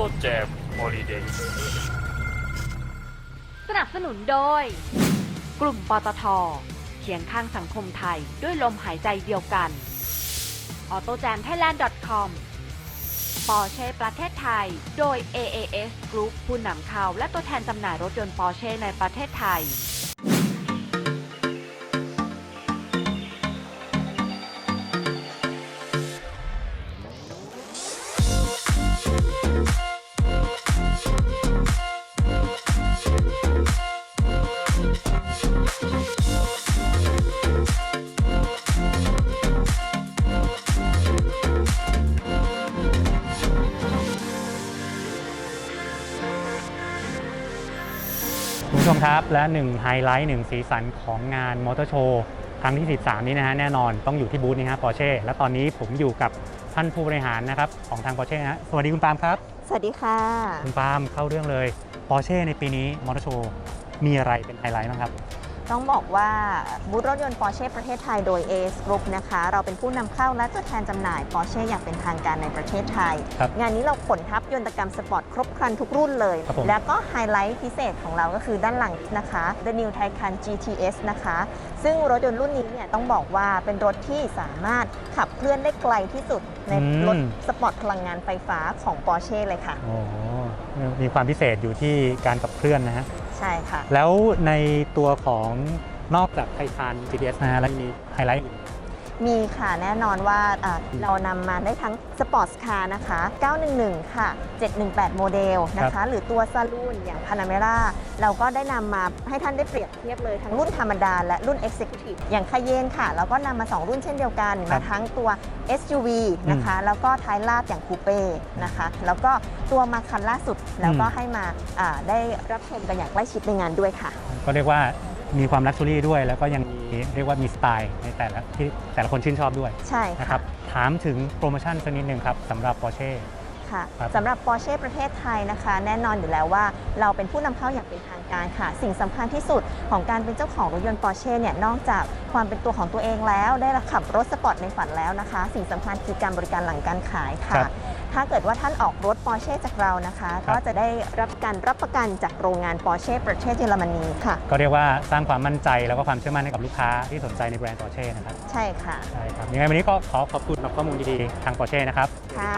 ต้แจมฮอลิเดย์สนับสนุนโดย กลุ่มปตทเคียงข้างสังคมไทยด้วยลมหายใจเดียวกัน a u t o j a m t h a i l a n d c o m ปอร์เช่ประเทศไทย โดย AAS Group ผู้นำเข้าและตัวแทนจำหน่ายรถยนต์ปอร์เช่ในประเทศไทย ผู้ชมครับ และหนึ่งไฮไลท์หนึ่งสีสันของงานมอเตอร์โชว์ครั้งที่ 13 นี้นะฮะแน่นอนต้องอยู่ที่บูธนี้ฮะปอร์เช่และตอนนี้ผมอยู่กับท่านผู้บริหารนะครับของทางปอร์เช่นะฮะสวัสดีคุณปาล์มครับ สวัสดีค่ะ คุณปาล์มเข้าเรื่องเลยปอร์เช่ในปีนี้มอเตอร์โชว์มีอะไรเป็นไฮไลท์บ้างครับ ต้องบอกว่าบูธรถยนต์ Porsche ประเทศไทยโดย AS Group นะคะ เราเป็นผู้นำเข้าและตัวแทนจำหน่าย Porsche อย่างเป็นทางการในประเทศไทย ครับงานนี้เราขนทับยนตกรรมสปอร์ตครบครันทุกรุ่นเลย ครับผม แล้วก็ไฮไลท์พิเศษของเราก็คือด้านหลังนะคะ The New Taycan GTS นะคะ ซึ่งรถยนต์รุ่นนี้เนี่ยต้องบอกว่าเป็นรถที่สามารถขับเคลื่อนได้ไกลที่สุดในรถสปอร์ตพลังงานไฟฟ้าของ Porsche เลยค่ะ โอ้โหมีความพิเศษอยู่ที่การขับเคลื่อนนะฮะ ใช่ค่ะ แล้วในตัวของนอกจากไททาน GTS นะฮะแล้วมีไฮไลท์อื่น มีค่ะแน่นอนว่าอ่าเรานำมาได้ทั้งสปอร์ตคาร์นะคะ 911 ค่ะ 718 โมเดลนะคะ หรือตัวซาลูนอย่างพานาเมราเราก็ได้นำมาให้ท่านได้เปรียบเทียบเลยทั้งรุ่นธรรมดาและรุ่น Executive อย่างคาเยนค่ะ เราก็นำมา 2 รุ่นเช่นเดียวกันครัมาบทั้งตัว SUV นะคะ แล้วก็ท้ายลาดอย่างคูเป้นะคะ แล้วก็ตัวมาคันล่าสุดแล้วก็ให้มาอ่าได้รับชมกันอย่างใกล้ชิดในงานด้วยค่ะ ก็เรียกว่ามีความลักชัวรี่ด้วยแล้วก็ยัง มีเรียกว่ามีสไตล์ในแต่ละที่แต่ละคนชื่นชอบด้วยใช่ นะคค่ะรับถามถึงโปรโมชั่นสักนิดหนึ่งครับสำหรับ Porsche ค่ะครับสำหรับ Porsche ประเทศไทยนะคะ แน่นอนอยู่แล้วว่าเราเป็นผู้นำเข้าอย่างเป็นทางการค่ะ สิ่งสำคัญที่สุดของการเป็นเจ้าของรถยนต์ Porsche เนี่ยนอกจากความเป็นตัวของตัวเองแล้ว ได้ขับรถสปอร์ตในฝันแล้วนะคะ สิ่งสำคัญคือการบริการหลังการขายครัค่ะบถ้าเกิดว่าท่านออกรถ Porsche จากเรานะคะ ครับ ก็จะได้รับการรับประกันจากโรงงาน Porsche ประเทศเยอรมนีค่ะ ก็เรียกว่าสร้างความมั่นใจแล้วก็ความเชื่อมั่นให้กับลูกค้าที่สนใจในแบรนด์ Porsche นะครับใช่ค่ะ ใช่ครับยังไงวันนี้ก็ขอขอบคุณสำหรับข้อมูลดีๆทาง Porsche นะครับ ค่ะ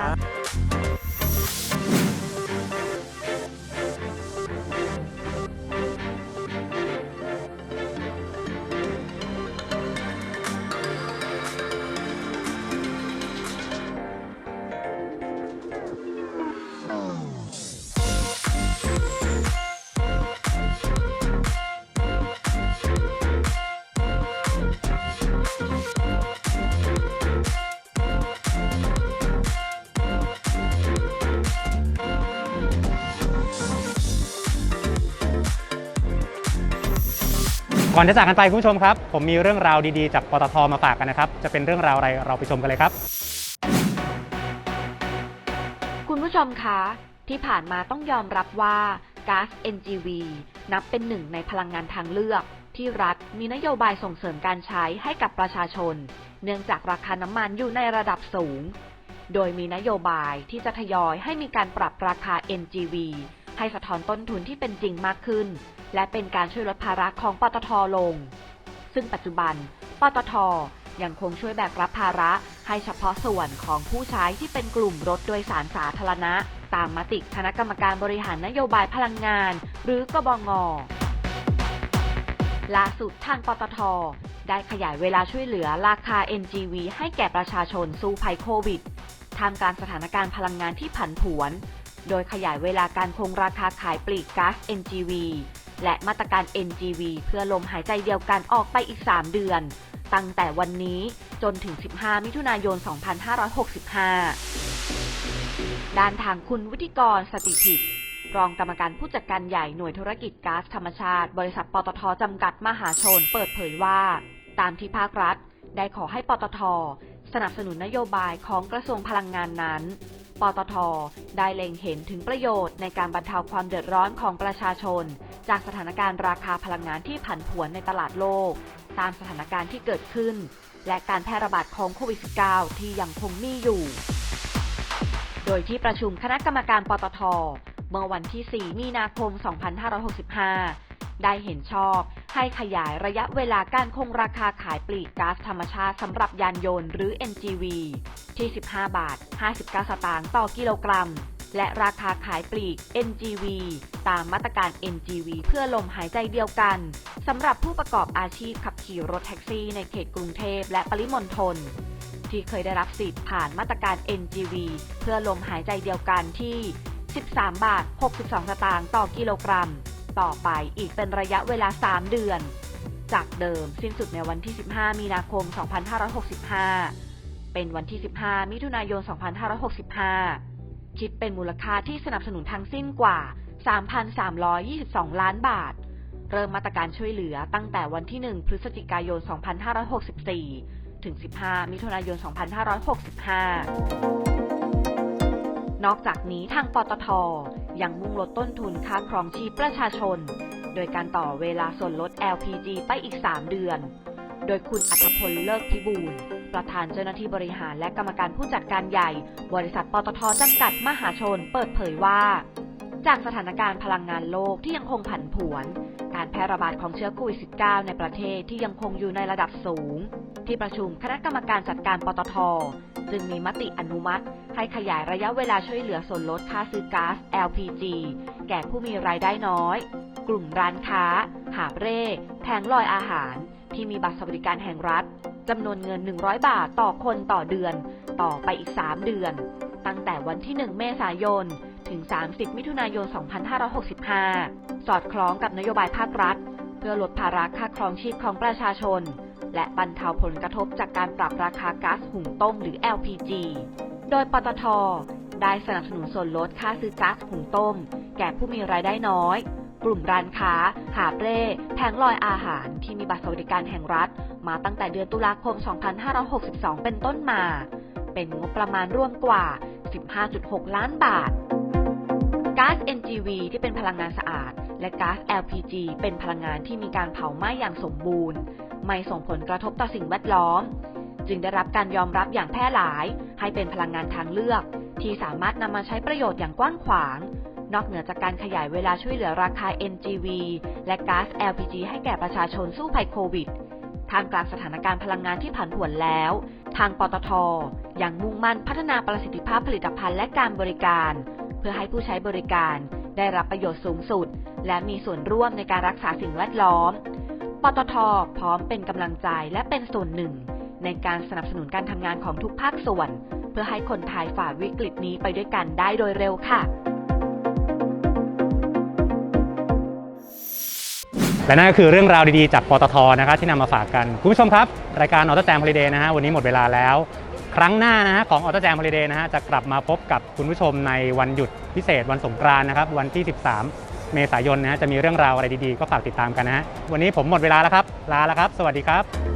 ก่อนจะจากกันไปคุณผู้ชมครับ ผมมีเรื่องราวดีๆ จากปตทมาฝากกันนะครับ จะเป็นเรื่องราวอะไรเราไปชมกันเลยครับ คุณผู้ชมคะ ที่ผ่านมาต้องยอมรับว่าก๊าซ NGV นับเป็นหนึ่งในพลังงานทางเลือก ที่รัฐมีนโยบายส่งเสริมการใช้ให้กับประชาชน เนื่องจากราคาน้ำมันอยู่ในระดับสูง โดยมีนโยบายที่จะทยอยให้มีการปรับราคา NGV ให้สะท้อนต้นทุนที่เป็นจริงมากขึ้น และเป็นการช่วยลดภาระของปตทลง ซึ่งปัจจุบัน ปตทยังคงช่วยแบกรับภาระให้เฉพาะส่วนของผู้ใช้ที่เป็นกลุ่มรถโดยสารสาธารณะ ตามมติคณะกรรมการบริหารนโยบายพลังงาน หรือกบงล่าสุดทางปตท ได้ขยายเวลาช่วยเหลือราคา NGV ให้แก่ประชาชนสู้ภัยโควิดท่ามกางสถานการณ์พลังงานที่ผันผวน โดยขยายเวลาการคงราคาขายปลีกก๊าซ NGV และมาตรการ NGV เพื่อลมหายใจเดียวกันออกไปอีก 3 เดือน ตั้งแต่วันนี้จนถึง 15 มิถุนายน 2565 ด้านทางคุณวุฒิกรสติถิตรองกรรมการผู้จัดการใหญ่หน่วยธุรกิจก๊าซธรรมชาติ บริษัทปตทจำกัดมหาชน เปิดเผยว่า ตามที่ภาครัฐ ได้ขอให้ปตท สนับสนุนนโยบายของกระทรวงพลังงานนั้น ปตท ได้เล็งเห็นถึงประโยชน์ในการบรรเทาความเดือดร้อนของประชาชน จากสถานการณ์ราคาพลังงานที่ผันผวนในตลาดโลก ตามสถานการณ์ที่เกิดขึ้น และการแพร่ระบาดของโควิด -19 ที่ยังคงมีอยู่ โดยที่ประชุมคณะกรรมการปตท เมื่อวันที่ 4 มีนาคม 2565 ได้เห็นชอบ ให้ขยายระยะเวลาการคงราคาขายปลีกก๊าซธรรมชาติสำหรับยานยนต์หรือ NGV ที่ 15 บาท 59 สตางค์ต่อกิโลกรัม และราคาขายปลีก NGV ตามมาตรการ NGV เพื่อลมหายใจเดียวกันสำหรับผู้ประกอบอาชีพขับขี่รถแท็กซี่ในเขตกรุงเทพและปริมณฑลที่เคยได้รับสิทธิ์ผ่านมาตรการ NGV เพื่อลมหายใจเดียวกันที่ 13 บาท 62 สตางค์ต่อกิโลกรัม ต่อไปอีกเป็นระยะเวลา 3 เดือน จากเดิมสิ้นสุดในวันที่ 15 มีนาคม 2565 เป็นวันที่ 15 มิถุนายน 2565 คิดเป็นมูลค่าที่สนับสนุนทั้งสิ้นกว่า 3,322 ล้านบาท เริ่มมาตรการช่วยเหลือตั้งแต่วันที่ 1 พฤศจิกายน 2564 ถึง 15 มิถุนายน 2565 นอกจากนี้ทางปตท ยังมุ่งลดต้นทุนค่าครองชีพประชาชน โดยการต่อเวลาส่วนลด LPG ไปอีก 3 เดือน โดยคุณอัธพลเลิกพิบูลประธานเจ้าหน้าที่บริหารและกรรมการผู้จัดการใหญ่ บริษัทปตทจำกัดมหาชนเปิดเผยว่า จากสถานการณ์พลังงานโลกที่ยังคงผันผวน การแพร่ระบาดของเชื้อโควิด -19 ในประเทศที่ยังคงอยู่ในระดับสูง ที่ประชุมคณะกรรมการจัดการปตท จึงมีมติอนุมัติ ให้ขยายระยะเวลาช่วยเหลือส่วนลดค่าซื้อก๊าซ LPG แก่ผู้มีรายได้น้อย กลุ่มร้านค้า หาบเร่แผงลอยอาหาร ที่มีบัตรสวัสดิการแห่งรัฐจำนวนเงิน 100 บาทต่อคนต่อเดือน ต่อไปอีก 3 เดือน ตั้งแต่วันที่ 1 เมษายน ถึง 30 มิถุนายน 2565 สอดคล้องกับนโยบายภาครัฐ เพื่อลดภาระค่าครองชีพของประชาชน และบรรเทาผลกระทบจากการปรับราคาก๊าซหุงต้มหรือ LPG โดยปตท ได้สนับสนุนส่วนลดค่าซื้อก๊าซหุงต้ม แก่ผู้มีรายได้น้อย กลุ่มร้านค้า หาบเร่แผงลอยอาหารที่มีบัตรสวัสดิการแห่งรัฐ มาตั้งแต่เดือนตุลาคม 2562 เป็นต้นมา เป็นงบประมาณร่วมกว่า 15.6 ล้านบาทก๊าซ NGV ที่เป็นพลังงานสะอาด และก๊าซ LPG เป็นพลังงานที่มีการเผาไหม้อย่างสมบูรณ์ ไม่ส่งผลกระทบต่อสิ่งแวดล้อม จึงได้รับการยอมรับอย่างแพร่หลาย ให้เป็นพลังงานทางเลือก ที่สามารถนำมาใช้ประโยชน์อย่างกว้างขวาง นอกเหนือจากการขยายเวลาช่วยเหลือราคา NGV และก๊าซ LPG ให้แก่ประชาชนสู้ภัยโควิดท่ามกลางสถานการณ์พลังงานที่ผันผวนแล้ว ทางปตทยังมุ่งมั่นพัฒนาประสิทธิภาพผลิตภัณฑ์และการบริการ เพื่อให้ผู้ใช้บริการได้รับประโยชน์สูงสุด และมีส่วนร่วมในการรักษาสิ่งแวดล้อม ปตท พร้อมเป็นกำลังใจและเป็นส่วนหนึ่ง ในการสนับสนุนการทำงานของทุกภาคส่วน เพื่อให้คนไทยฝ่าวิกฤตนี้ไปด้วยกันได้โดยเร็วค่ะ และนั่นก็คือเรื่องราวดีๆ จากปตทนะครับที่นำมาฝากกัน คุณผู้ชมครับ รายการออโตแจมฮอลิเดย์นะฮะวันนี้หมดเวลาแล้ว ครั้งหน้านะฮะของออโตแจมฮอลิเดย์นะฮะจะกลับมาพบกับคุณผู้ชมในวันหยุดพิเศษวันสงกรานต์นะครับวันที่ 13 เมษายนนะฮะจะมีเรื่องราวอะไรดีๆ ก็ฝากติดตามกันนะฮะวันนี้ผมหมดเวลาแล้วครับ ลาแล้วครับ สวัสดีครับ